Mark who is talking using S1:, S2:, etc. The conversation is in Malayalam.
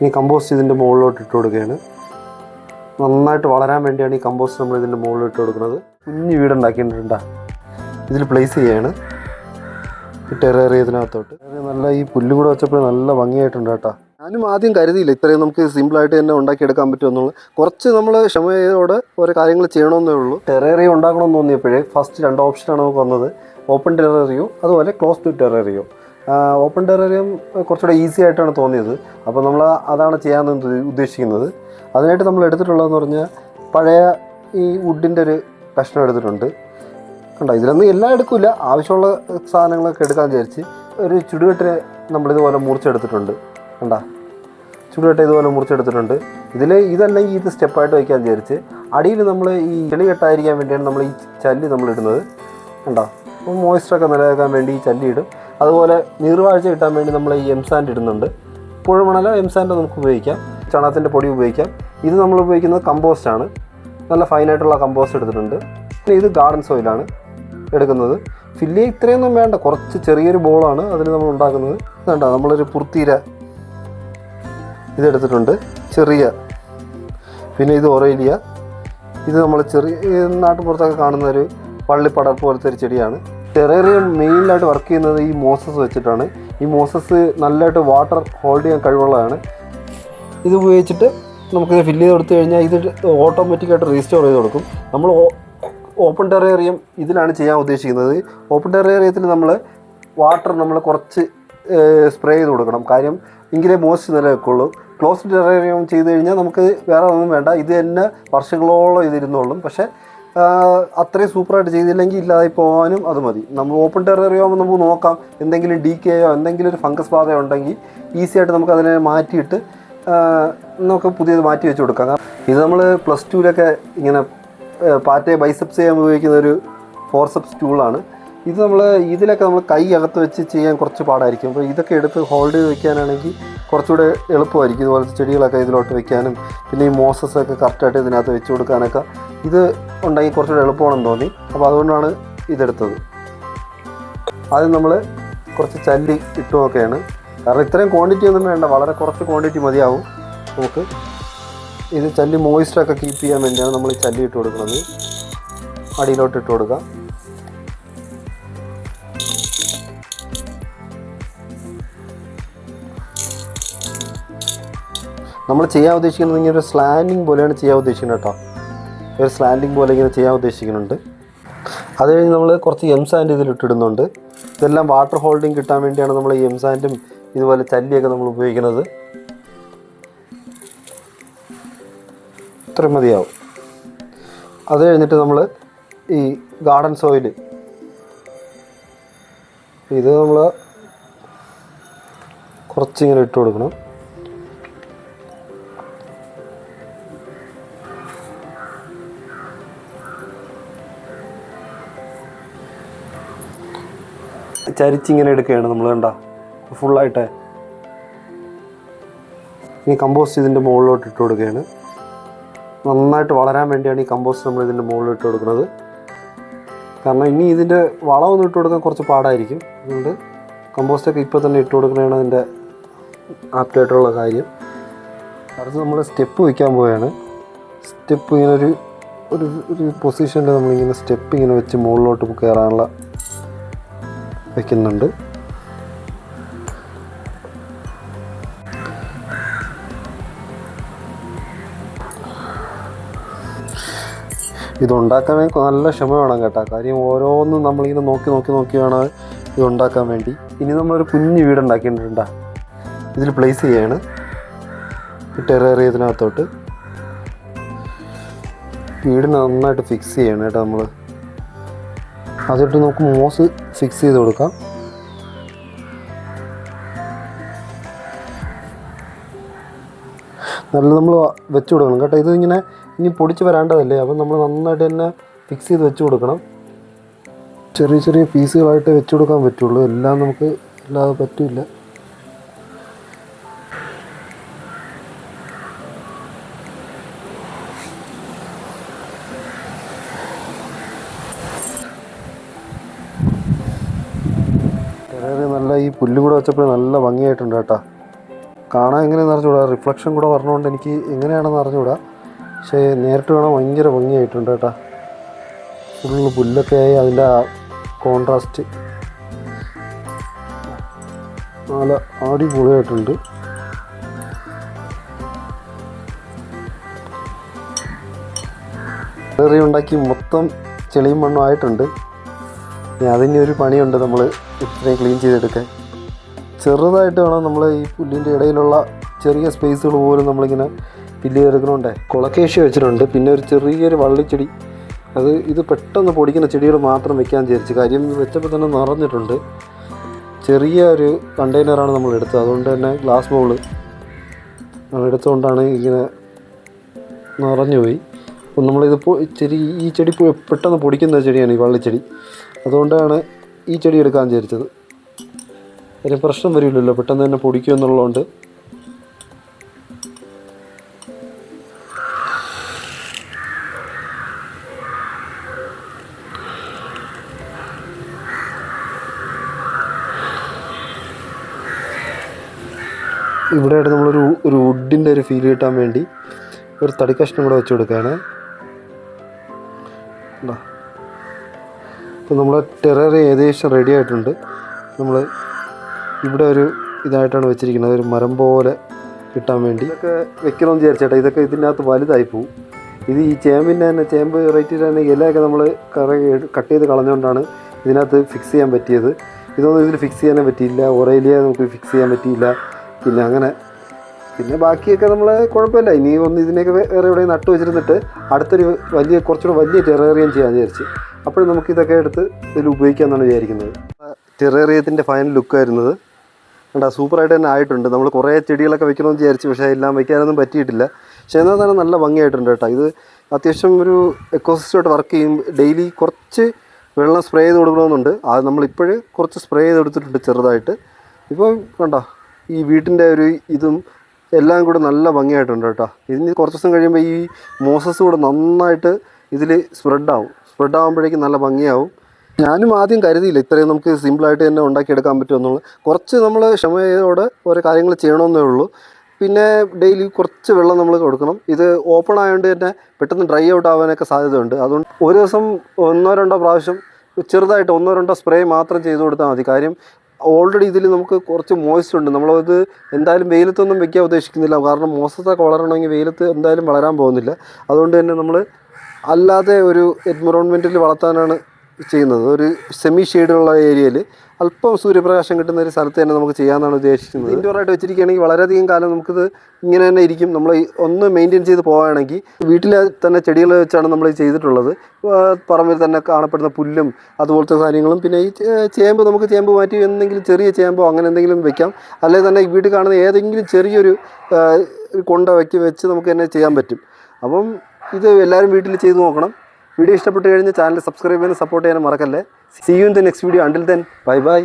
S1: ഇനി കമ്പോസ്റ്റ് ഇതിന്റെ മുകളിലോട്ട് ഇട്ട് കൊടുക്കുകയാണ്. നന്നായിട്ട് വളരാൻ വേണ്ടിയാണ് ഈ കമ്പോസ്റ്റ് നമ്മൾ ഇതിന്റെ മുകളിൽ ഇട്ട് കൊടുക്കുന്നത്. കുഞ്ഞു വീടുണ്ടാക്കിയിട്ടുണ്ട് ഇതിൽ പ്ലേസ് ചെയ്യാണ് ഈ ടെറേറിയതിനകത്തോട്ട് നല്ല ഈ പുല്ല് കൂടെ വെച്ചപ്പോൾ നല്ല ഭംഗിയായിട്ടുണ്ട് കേട്ടോ. ഞാനും ആദ്യം കരുതിയില്ല ഇത്രയും നമുക്ക് സിമ്പിളായിട്ട് തന്നെ ഉണ്ടാക്കിയെടുക്കാൻ പറ്റുമെന്നുള്ളത്. കുറച്ച് നമ്മൾ ക്ഷമയോടെ ഓരോ കാര്യങ്ങൾ ചെയ്യണമെന്നേ ഉള്ളൂ. ടെറേറിയ ഉണ്ടാക്കണമെന്ന് തോന്നിയപ്പോഴേ ഫസ്റ്റ് രണ്ട് ഓപ്ഷനാണ് നമുക്ക് വന്നത്. ഓപ്പൺ ടെറേറിയോ അതുപോലെ close to terrarium open terrarium കുറച്ചുകൂടെ ഈസി ആയിട്ടാണ് തോന്നിയത്. അപ്പോൾ നമ്മൾ അതാണ് ചെയ്യാമെന്ന് ഉദ്ദ- ഉദ്ദേശിക്കുന്നത്. അതിനായിട്ട് നമ്മൾ എടുത്തിട്ടുള്ളതെന്ന് പറഞ്ഞാൽ പഴയ ഈ വുഡിന്റെ ഒരു കഷ്ണം എടുത്തിട്ടുണ്ട്. കണ്ടോ ഇതിലൊന്നും എല്ലാം എടുക്കില്ല ആവശ്യമുള്ള സാധനങ്ങളൊക്കെ എടുക്കാൻ വിചാരിച്ച് ഒരു ചുടുകെട്ടിനെ നമ്മളിതുപോലെ മുറിച്ചെടുത്തിട്ടുണ്ട്. കണ്ടാ? ചുടുകെട്ട് ഇതുപോലെ മുറിച്ചെടുത്തിട്ടുണ്ട്. ഇതിൽ ഇതല്ലെങ്കിൽ ഇത് സ്റ്റെപ്പായിട്ട് വയ്ക്കാൻ വിചാരിച്ച് അടിയിൽ നമ്മൾ ഈ ചെളി കെട്ടായിരിക്കാൻ വേണ്ടിയാണ് നമ്മൾ ഈ ചല്ലി നമ്മൾ ഇടുന്നത്. കണ്ടോ? അപ്പോൾ മോയ്സ്ചറൊക്കെ നിലനിൽക്കാൻ വേണ്ടി ഈ ചല്ലി ഇടും. അതുപോലെ നീർവാഴ്ച കിട്ടാൻ വേണ്ടി നമ്മൾ ഈ എം സാൻഡ് ഇടുന്നുണ്ട്. പുഴമണല എംസാൻഡ് നമുക്ക് ഉപയോഗിക്കാം. ചണത്തിന്റെ പൊടി ഉപയോഗിക്കാം. ഇത് നമ്മൾ ഉപയോഗിക്കുന്നത് കമ്പോസ്റ്റാണ് നല്ല ഫൈനായിട്ടുള്ള കമ്പോസ്റ്റ് എടുത്തിട്ടുണ്ട്. പിന്നെ ഇത് ഗാർഡൻ സോയിലാണ് എടുക്കുന്നത്. ഫില്ല് ഇത്രയൊന്നും വേണ്ട. കുറച്ച് ചെറിയൊരു ബോളാണ് അതിൽ നമ്മൾ ഉണ്ടാക്കുന്നത്. വേണ്ട നമ്മളൊരു പുർത്തീര ഇതെടുത്തിട്ടുണ്ട് ചെറിയ. പിന്നെ ഇത് ഒറേലിയ. ഇത് നമ്മൾ ചെറിയ നാട്ടുപുറത്തൊക്കെ കാണുന്ന ഒരു പള്ളിപ്പടർ പോലത്തെ ഒരു ചെടിയാണ്. ടെറേറിയം മെയിനായിട്ട് വർക്ക് ചെയ്യുന്നത് ഈ മോസസ് വെച്ചിട്ടാണ്. ഈ മോസസ് നല്ലതായിട്ട് വാട്ടർ ഹോൾഡ് ചെയ്യാൻ കഴിവുള്ളതാണ്. ഇത് ഉപയോഗിച്ചിട്ട് നമുക്ക് ഫില്ല് ചെയ്ത് കൊടുത്തു കഴിഞ്ഞാൽ ഇത് ഓട്ടോമാറ്റിക്കായിട്ട് റീസ്റ്റോർ ചെയ്ത് കൊടുക്കും. നമ്മൾ ഓപ്പൺ ടെറേറിയം ഇതിലാണ് ചെയ്യാൻ ഉദ്ദേശിക്കുന്നത്. ഓപ്പൺ ടെറേറിയത്തിൽ നമ്മൾ വാട്ടർ നമ്മൾ കുറച്ച് സ്പ്രേ ചെയ്ത് കൊടുക്കണം. കാര്യം എങ്കിലേ മോസ്റ്റ് നിലനിൽക്കുള്ളൂ. ക്ലോസ്ഡ് ടെറേറിയം ചെയ്ത് കഴിഞ്ഞാൽ നമുക്ക് വേറെ ഒന്നും വേണ്ട. ഇത് തന്നെ വർഷങ്ങളോളം ഇതിരുന്നോളും. പക്ഷേ അത്രയും സൂപ്പറായിട്ട് ചെയ്തില്ലെങ്കിൽ ഇല്ലാതെ പോകാനും അത് മതി. നമ്മൾ ഓപ്പൺ ടെറേറിയം നമുക്ക് നോക്കാം. എന്തെങ്കിലും ഡി കെയോ എന്തെങ്കിലും ഒരു ഫംഗസ് ബാധയോ ഉണ്ടെങ്കിൽ ഈസി ആയിട്ട് നമുക്ക് അതിനെ മാറ്റിയിട്ട് നമുക്ക് പുതിയത് മാറ്റി വെച്ച് കൊടുക്കാം. കാരണം ഇത് നമ്മൾ പ്ലസ് ടുവിലൊക്കെ ഇങ്ങനെ പാറ്റയെ ബൈസെപ്സ് ചെയ്യാൻ ഉപയോഗിക്കുന്ന ഒരു ഫോർസെപ്സ് ടൂളാണ് ഇത് നമ്മൾ ഇതിലൊക്കെ നമ്മൾ കൈ അകത്ത് വെച്ച് ചെയ്യാൻ കുറച്ച് പാടായിരിക്കും. അപ്പോൾ ഇതൊക്കെ എടുത്ത് ഹോൾഡ് ചെയ്ത് വെക്കാനാണെങ്കിൽ കുറച്ചുകൂടെ എളുപ്പമായിരിക്കും. ഇതുപോലത്തെ ചെടികളൊക്കെ ഇതിലോട്ട് വെക്കാനും പിന്നെ ഈ മോസസ് ഒക്കെ കറക്റ്റായിട്ട് ഇതിനകത്ത് വെച്ച് കൊടുക്കാനൊക്കെ ഇത് ഉണ്ടെങ്കിൽ കുറച്ചുകൂടെ എളുപ്പമാണെന്ന് തോന്നി. അപ്പോൾ അതുകൊണ്ടാണ് ഇതെടുത്തത്. ആദ്യം നമ്മൾ കുറച്ച് ചല്ലി ഇട്ട് നോക്കുകയാണ്. കാരണം ഇത്രയും ക്വാണ്ടിറ്റി ഒന്നും വേണ്ട. വളരെ കുറച്ച് ക്വാണ്ടിറ്റി മതിയാവും. നമുക്ക് ഇത് ചല്ലി മോയിസ്റ്റൊക്കെ കീപ്പ് ചെയ്യാൻ വേണ്ടിയാണ് നമ്മൾ ചല്ലി ഇട്ട് കൊടുക്കുന്നത്. അടിയിലോട്ട് ഇട്ട് കൊടുക്കുക. നമ്മൾ ചെയ്യാൻ ഉദ്ദേശിക്കുന്നത് ഇങ്ങനെ ഒരു സ്ലാൻഡിങ് പോലെയാണ് ചെയ്യാൻ ഉദ്ദേശിക്കുന്നത് കേട്ടോ. ഒരു സ്ലാൻഡിങ് പോലെ ഇങ്ങനെ ചെയ്യാൻ ഉദ്ദേശിക്കുന്നുണ്ട്. അത് കഴിഞ്ഞ് നമ്മൾ കുറച്ച് എം സാൻഡ് ഇതിൽ ഇട്ടിടുന്നുണ്ട്. ഇതെല്ലാം വാട്ടർ ഹോൾഡിങ് കിട്ടാൻ വേണ്ടിയാണ് നമ്മൾ ഈ എം സാൻഡും ഇതുപോലെ ചല്ലിയൊക്കെ നമ്മൾ ഉപയോഗിക്കുന്നത്. ഇത്രയും മതിയാവും. അത് കഴിഞ്ഞിട്ട് നമ്മൾ ഈ ഗാർഡൻ സോയിൽ ഇത് നമ്മൾ കുറച്ചിങ്ങനെ ഇട്ട് കൊടുക്കണം. ചരിച്ചിങ്ങനെ എടുക്കുകയാണ് നമ്മൾ കണ്ട. ഫുള്ളായിട്ട് ഈ കമ്പോസ്റ്റ് ഇതിന്റെ മുകളിലോട്ട് ഇട്ട് കൊടുക്കുകയാണ്. നന്നായിട്ട് വളരാൻ വേണ്ടിയാണ് ഈ കമ്പോസ്റ്റ് നമ്മൾ ഇതിന്റെ മുകളിൽ ഇട്ട് കൊടുക്കുന്നത്. കാരണം ഇനി ഇതിന്റെ വളമൊന്നും ഇട്ട് കൊടുക്കാൻ കുറച്ച് പാടായിരിക്കും. അതുകൊണ്ട് കമ്പോസ്റ്റൊക്കെ ഇപ്പോൾ തന്നെ ഇട്ട് കൊടുക്കുന്നതാണ് അതിന്റെ ആപ്റ്റായിട്ടുള്ള കാര്യം. അടുത്ത് നമ്മൾ സ്റ്റെപ്പ് വയ്ക്കാൻ പോവുകയാണ്. സ്റ്റെപ്പ് ഇങ്ങനെ ഒരു ഒരു ഒരു പൊസിഷനിൽ നമ്മളിങ്ങനെ സ്റ്റെപ്പ് ഇങ്ങനെ വെച്ച് മുകളിലോട്ട് കയറാനുള്ള വെക്കുന്നുണ്ട്. ഇതുണ്ടാക്കാൻ വേണ്ടി നല്ല ക്ഷമ വേണം കേട്ടോ. കാര്യം ഓരോന്നും നമ്മളിങ്ങനെ നോക്കി നോക്കി നോക്കി വേണം ഇത് ഉണ്ടാക്കാൻ വേണ്ടി. ഇനി നമ്മളൊരു കുഞ്ഞു വീട് ഉണ്ടാക്കിയിട്ടുണ്ട് ഇതിൽ പ്ലേസ് ചെയ്യാണ്. ടെറേറിയതിനകത്തോട്ട് വീട് നന്നായിട്ട് ഫിക്സ് ചെയ്യണം കേട്ടോ നമ്മൾ അതിട്ട് നമുക്ക് മോസ് ഫിക്സ് ചെയ്ത് കൊടുക്കാം. നല്ല നമ്മൾ വെച്ച് കൊടുക്കണം കേട്ടോ. ഇതിങ്ങനെ ഇനി പൊടിച്ച് വരാണ്ടതല്ലേ? അപ്പം നമ്മൾ നന്നായിട്ട് തന്നെ ഫിക്സ് ചെയ്ത് വെച്ച് കൊടുക്കണം. ചെറിയ ചെറിയ പീസുകളായിട്ട് വെച്ച് കൊടുക്കാൻ പറ്റുള്ളൂ. എല്ലാം നമുക്ക് അല്ലാതെ പറ്റില്ല. ഈ പുല്ല് കൂടെ വെച്ചപ്പോൾ നല്ല ഭംഗിയായിട്ടുണ്ട് കേട്ടോ. കാണാൻ എങ്ങനെയാണെന്ന് അറിഞ്ഞുകൂടാ? റിഫ്ലക്ഷൻ കൂടെ പറഞ്ഞുകൊണ്ട് എനിക്ക് എങ്ങനെയാണെന്ന് അറിഞ്ഞുകൂടാ. പക്ഷേ നേരിട്ട് കാണാൻ ഭയങ്കര ഭംഗിയായിട്ടുണ്ട് കേട്ടോ. ഫുള്ള് പുല്ലൊക്കെ ആയി അതിന്റെ കോൺട്രാസ്റ്റ് നല്ല അടിപൊളിയായിട്ടുണ്ട്. ഉണ്ടാക്കി മൊത്തം ചെളിയും മണ്ണും ആയിട്ടുണ്ട്. അതിന് ഒരു പണിയുണ്ട് നമ്മൾ ഇത്രയും ക്ലീൻ ചെയ്തെടുക്കാൻ. ചെറുതായിട്ട് വേണം നമ്മൾ ഈ പുല്ലിന്റെ ഇടയിലുള്ള ചെറിയ സ്പേസുകൾ പോലും നമ്മളിങ്ങനെ ഫില്ല് ചെയ്തെടുക്കണോണ്ടേ. കുളക്കേശി വെച്ചിട്ടുണ്ട്. പിന്നെ ഒരു ചെറിയൊരു വള്ളിച്ചെടി. അത് ഇത് പെട്ടെന്ന് പൊടിക്കുന്ന ചെടികൾ മാത്രം വെക്കാൻ വിചാരിച്ചു. കാര്യം വെച്ചപ്പോൾ തന്നെ നിറഞ്ഞിട്ടുണ്ട്. ചെറിയ ഒരു കണ്ടെയ്നറാണ് നമ്മൾ എടുത്തത്. അതുകൊണ്ട് തന്നെ ഗ്ലാസ് ബൗൾ എടുത്തുകൊണ്ടാണ് ഇങ്ങനെ നിറഞ്ഞുപോയി അപ്പം നമ്മളിത് ചെടി ഈ ചെടി പെട്ടെന്ന് പൊടിക്കുന്ന ചെടിയാണ് ഈ വള്ളിച്ചെടി. അതുകൊണ്ടാണ് ഈ ചെടി എടുക്കാൻ വിചാരിച്ചത്. ഒരു പ്രശ്നം വരില്ലല്ലോ പെട്ടെന്ന് തന്നെ പൊടിക്കും എന്നുള്ളതുകൊണ്ട്. ഇവിടെയായിട്ട് നമ്മളൊരു ഒരു വുഡിന്റെ ഒരു ഫീൽ കിട്ടാൻ വേണ്ടി ഒരു തടി കഷ്ണം കൂടെ വെച്ച് കൊടുക്കുകയാണ്. ഇപ്പം നമ്മൾ ടെററി ഏകദേശം റെഡി ആയിട്ടുണ്ട്. നമ്മൾ ഇവിടെ ഒരു ഇതായിട്ടാണ് വെച്ചിരിക്കുന്നത്. ഒരു മരം പോലെ കിട്ടാൻ വേണ്ടി. ഇതൊക്കെ വെക്കണമെന്ന് വിചാരിച്ചേട്ടാ ഇതൊക്കെ ഇതിനകത്ത് വലുതായി പോവും. ഇത് ഈ ചേമ്പിന്റെ തന്നെ ചേമ്പ് വെറൈറ്റിയുടെ തന്നെ ഇലയൊക്കെ നമ്മൾ കറ കട്ട് ചെയ്ത് കളഞ്ഞുകൊണ്ടാണ് ഇതിനകത്ത് ഫിക്സ് ചെയ്യാൻ പറ്റിയത്. ഇതൊന്നും ഇതിൽ ഫിക്സ് ചെയ്യാനേ പറ്റിയില്ല. ഒറേലിയ നമുക്ക് ഫിക്സ് ചെയ്യാൻ പറ്റിയില്ല. പിന്നെ അങ്ങനെ പിന്നെ ബാക്കിയൊക്കെ നമ്മൾ കുഴപ്പമില്ല. ഇനി ഒന്ന് ഇതിനെയൊക്കെ വേറെ എവിടെയും നട്ടു വെച്ചിരുന്നിട്ട് അടുത്തൊരു വലിയ കുറച്ചുകൂടെ വലിയ ടെറേറിയം ചെയ്യാൻ വിചാരിച്ച്. അപ്പോഴും നമുക്ക് ഇതൊക്കെ എടുത്ത് ഇതിൽ ഉപയോഗിക്കാമെന്നാണ് വിചാരിക്കുന്നത്. ടെറേറിയത്തിന്റെ ഫൈനൽ ലുക്ക് ആയിരുന്നത്. കണ്ടാ സൂപ്പറായിട്ട് തന്നെ ആയിട്ടുണ്ട്. നമ്മൾ കുറേ ചെടികളൊക്കെ വെക്കണമെന്ന് വിചാരിച്ചു പക്ഷേ എല്ലാം വെക്കാനൊന്നും പറ്റിയിട്ടില്ല. പക്ഷേ എന്നാൽ തന്നെ നല്ല ഭംഗിയായിട്ടുണ്ട് കേട്ടോ. ഇത് അത്യാവശ്യം ഒരു എക്കോസിസ്റ്റമായിട്ട് വർക്ക് ചെയ്യും. ഡെയിലി കുറച്ച് വെള്ളം സ്പ്രേ ചെയ്ത് കൊടുക്കണമെന്നുണ്ട്. അത് നമ്മളിപ്പോഴേ കുറച്ച് സ്പ്രേ ചെയ്ത് എടുത്തിട്ടുണ്ട് ചെറുതായിട്ട്. ഇപ്പോൾ കണ്ടോ ഈ വീട്ടിന്റെ ഒരു ഇതും എല്ലാം കൂടെ നല്ല ഭംഗിയായിട്ടുണ്ട് കേട്ടോ. ഇതിന് കുറച്ച് ദിവസം കഴിയുമ്പോൾ ഈ മോസസ് കൂടെ നന്നായിട്ട് ഇതിൽ സ്പ്രെഡ് ആവും. സ്പ്രെഡ് ആകുമ്പോഴേക്കും നല്ല ഭംഗിയാവും. ഞാനും ആദ്യം കരുതിയില്ല ഇത്രയും നമുക്ക് സിമ്പിളായിട്ട് തന്നെ ഉണ്ടാക്കിയെടുക്കാൻ പറ്റുമെന്നുള്ളത് കുറച്ച് നമ്മൾ ക്ഷമയോടെ ഓരോ കാര്യങ്ങൾ ചെയ്യണമെന്നേ ഉള്ളൂ. പിന്നെ ഡെയിലി കുറച്ച് വെള്ളം നമ്മൾ കൊടുക്കണം. ഇത് ഓപ്പൺ ആയതുകൊണ്ട് തന്നെ പെട്ടെന്ന് ഡ്രൈ ഔട്ട് ആവാനൊക്കെ സാധ്യതയുണ്ട്. അതുകൊണ്ട് ഒരു ദിവസം ഒന്നോ രണ്ടോ പ്രാവശ്യം ചെറുതായിട്ട് ഒന്നോ രണ്ടോ സ്പ്രേ മാത്രം ചെയ്ത് കൊടുത്താൽ മതി. കാര്യം ഓൾറെഡി ഇതിൽ നമുക്ക് കുറച്ച് മോയ്സ്റ്റ് ഉണ്ട്. നമ്മളത് എന്തായാലും വെയിലത്തൊന്നും വെക്കാൻ ഉദ്ദേശിക്കുന്നില്ല. കാരണം മോസത്തൊക്കെ വളരണമെങ്കിൽ വെയിലത്ത് എന്തായാലും വളരാൻ പോകുന്നില്ല. അതുകൊണ്ട് തന്നെ നമ്മൾ അല്ലാതെ ഒരു എൻവിറോൺമെന്റിൽ വളർത്താനാണ് ചെയ്യുന്നത്. ഒരു സെമി ഷെയ്ഡുള്ള ഏരിയയിൽ അല്പം സൂര്യപ്രകാശം കിട്ടുന്ന ഒരു സ്ഥലത്ത് തന്നെ നമുക്ക് ചെയ്യാമെന്നാണ് ഉദ്ദേശിക്കുന്നത്. ഇൻഡോറായിട്ട് വെച്ചിരിക്കുകയാണെങ്കിൽ വളരെയധികം കാലം നമുക്കിത് ഇങ്ങനെ തന്നെ ഇരിക്കും. നമ്മൾ ഒന്ന് മെയിന്റെയിൻ ചെയ്ത് പോവുകയാണെങ്കിൽ വീട്ടിൽ തന്നെ ചെടികൾ വെച്ചാണ് നമ്മൾ ചെയ്തിട്ടുള്ളത്. പറമ്പിൽ തന്നെ കാണപ്പെടുന്ന പുല്ലും അതുപോലത്തെ കാര്യങ്ങളും. പിന്നെ ഈ ചേമ്പ് നമുക്ക് ചേമ്പ് മാറ്റി എന്തെങ്കിലും ചെറിയ ചേമ്പോ അങ്ങനെ എന്തെങ്കിലും വെക്കാം. അല്ലെങ്കിൽ തന്നെ വീട്ടിൽ കാണുന്ന ഏതെങ്കിലും ചെറിയൊരു കൊണ്ട വയ്ക്ക് വെച്ച് നമുക്ക് തന്നെ ചെയ്യാൻ പറ്റും. അപ്പം ഇത് എല്ലാവരും വീട്ടിൽ ചെയ്ത് നോക്കണം. വീഡിയോ ഇഷ്ടപ്പെട്ട് കഴിഞ്ഞാൽ ചാനൽ സബ്സ്ക്രൈബ് ചെയ്യാനും സപ്പോർട്ട് ചെയ്യാനും മറക്കല്ലേ. See you in the next video until then bye bye